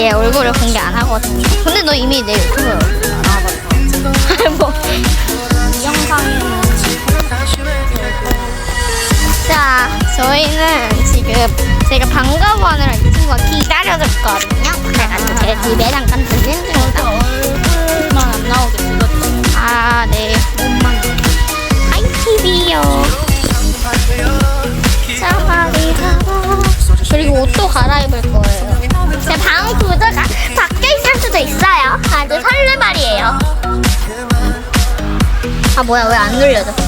얘 얼굴을 공개 안 하거든요. 근데 너 이미 내 유튜브에 얼굴 나와봤어. 뭐. 이 영상에는. 자, 저희는 지금 제가 방과후 하느라 이 친구가 기다려줬거든요. 그래가지고 제 집에 잠깐 들린 중이다. 얼굴만 안 나오게 찍었지. 아, 네. 몸만. 빨리 가봐. 그리고 옷도 갈아입을 거예요. 제방 구조가 바뀌어 있을 수도 있어요. 아주 설레발이에요. 아, 뭐야, 왜 안 눌려져?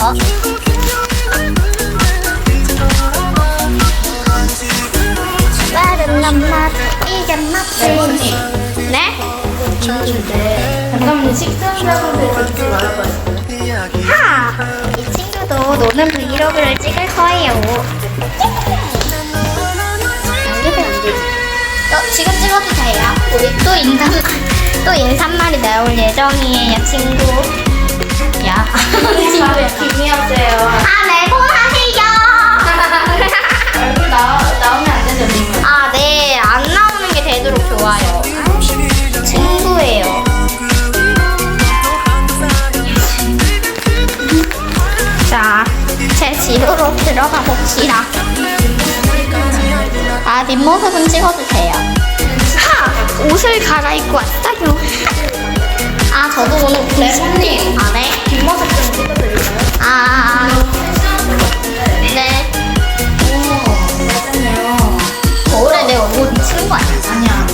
어? 빠른 엄마 이게 맞지? 네? 잠깐만 식사하자고 듣지 말아봐요. 하! 이 친구도 노는 브이로그를 찍을 거예요. 안되면 안 되지. 어, 지금 찍어도 돼요. 우리 또 인사, 또 인사말이 나올 예정이에요, 친구. 야. 집에 김이었어요. 아, 네, 아, 뒷모습은 찍어도 돼요. 하! 옷을 갈아입고 왔어요. 아, 저도 오늘 네, 손님. 아, 네? 뒷모습 좀 찍어드릴까요? 아, 네. 맞았네요. 거울에 내 얼굴 비치는 거 아니야? 아니야.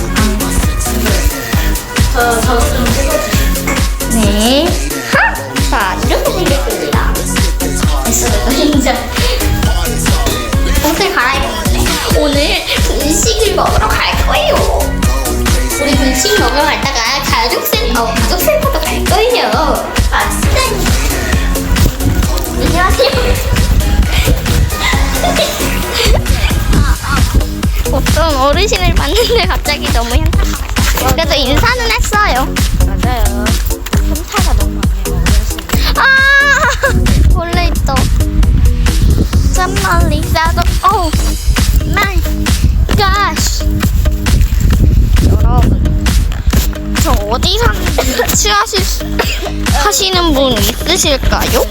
저, 저좀 찍어주세요. 네. 아. 어떤 어르신을 봤는데 갑자기 너무 현타. 그래도 인사는 했어요. 맞아요. 현타가 너무 많네요. 아 원래 참 멀리 싸도 오 마이 가시 여러분 저 어디 사는지 취하실 수, 하시는 분 있으실까요?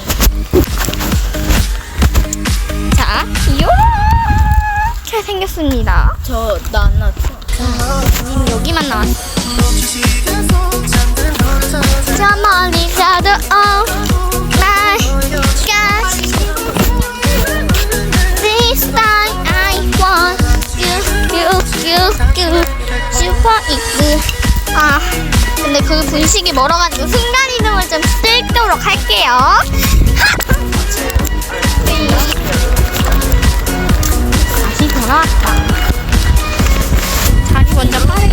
이렇게 생겼습니다 저, 나 안 나왔죠? 지금 여기만 나왔어 저 멀리 가도 oh my gosh This time I want you you you you 슈퍼 이그 아 근데 그 분식이 멀어가지고 순간 이동을 좀 찍도록 할게요 하! 돌아왔다 자리 먼저 빠르게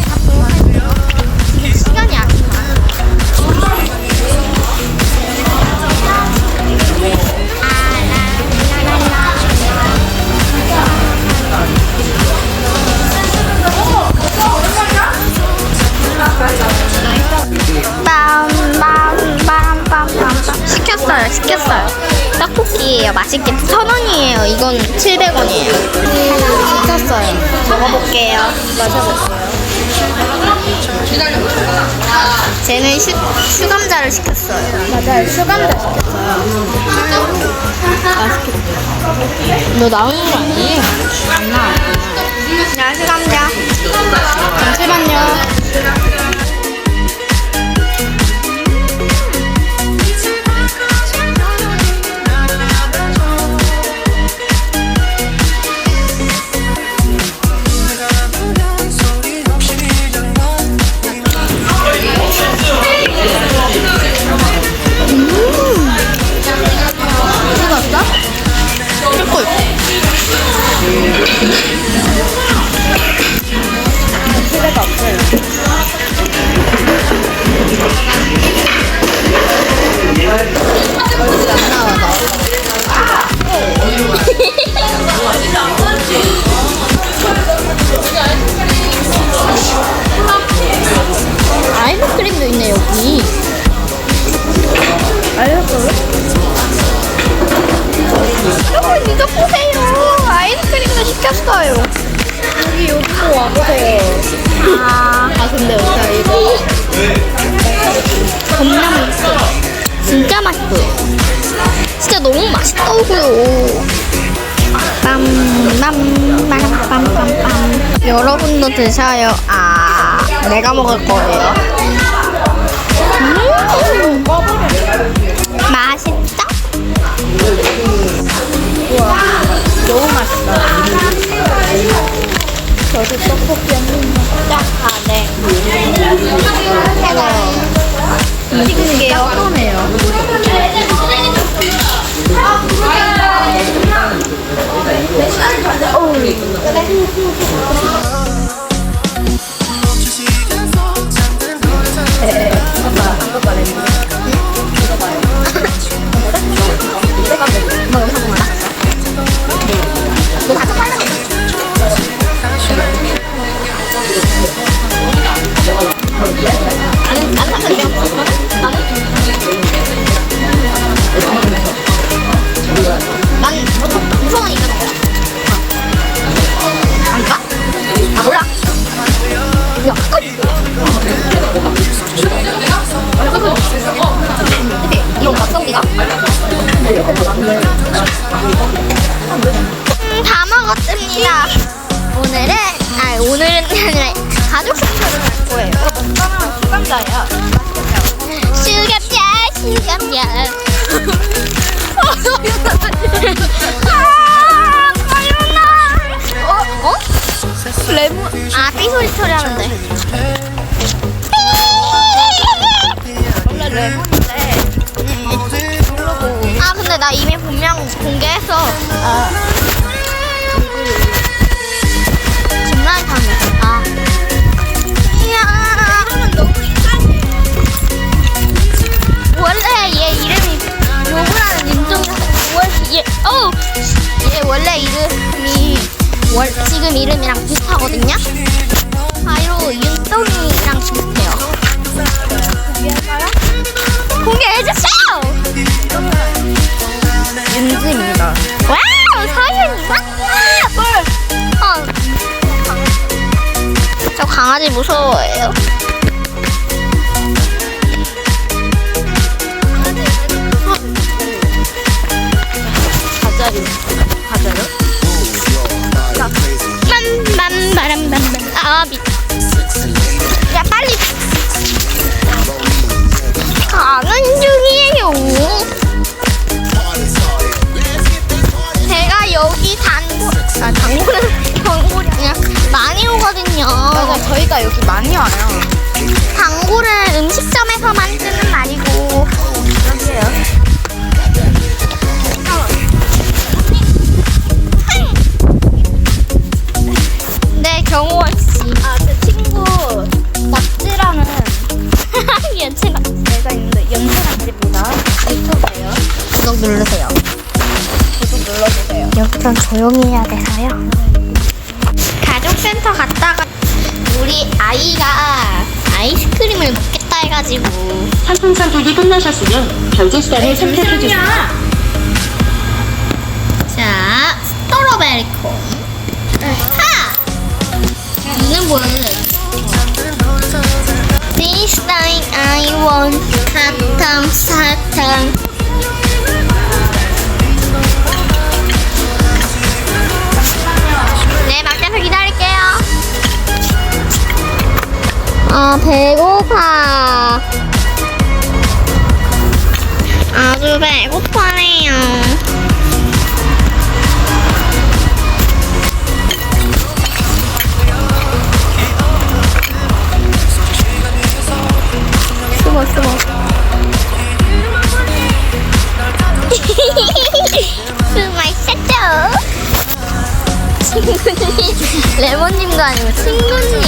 떡볶이에요. 맛있게 천 원이에요. 이건 700원이에요. 시켰어요. 먹어볼게요. 마셔볼게요. 쟤는 슈, 슈감자를 시켰어요. 맞아요. 수감자 시켰어요. 너 나오는 거 아니에요? 안 나와. 야 슈감자 빰빰빰빰빰빰. 여러분도 드셔요. 아, 내가 먹을 거예요. 음, 맛있다. 너무 맛있다. 저도 떡볶이 한번 딱. 아, 네. 찍은 게 어떠네요. Oh. 먹었습니다. 오늘은 아 오늘은 아니라 가족 식사를 할 거예요. 수감자예요. 수갑자 수갑자. 아, 빨리 어? 어? 레몬. 아, 삐 소리 소리 하는데. 원래 레몬인데. 아, 근데 나 이미 분명 공개했어. 아, 원, 얘, 어우! 얘 원래 이름이 월, 지금 이름이랑 비슷하거든요? 바로 윤동이랑 비슷해요. 공개해주세요! 윤지입니다. 와우! 서윤이 맞다! 뭘? 어. 저 강아지 무서워해요. 가자요. 가자요? 맘맘바람밤밤 아 미. 야 빨리 가는 중이에요. 누르세요. 구독 눌러주세요. 여기 좀 조용히 해야 돼서요. 가족센터 갔다가 우리 아이가 아이스크림을 먹겠다 해가지고 상품 선택이 끝나셨으면 결제 수단을 선택해 주세요. 자 스트로베리 콘 하! 눈은 보여줘야지 This time I want 사탕 사탕 배고파. 아주 배고파네요. 숨어 숨어. 숨어 친구님. 레몬님도 아니고 친구님